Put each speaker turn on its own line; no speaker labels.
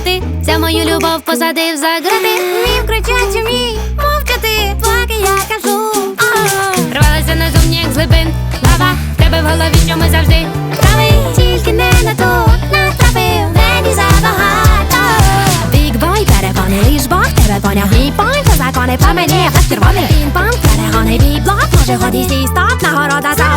гуляти, за мою любов посадив за грати. Вмів кричать, умій мовчати, плаки я кажу. Рвалася на зумні, як з глибин. Лава, в тебе в голові, що ми завжди правий. Тільки не на то натрапив, мені забагато. Big boy, перегони, ліж Бог тебе поняв. Мій пойнт, то закони по мені, як червоний. Пін-панк, перегони, бій-блок, може годі стій, стоп, нагорода за.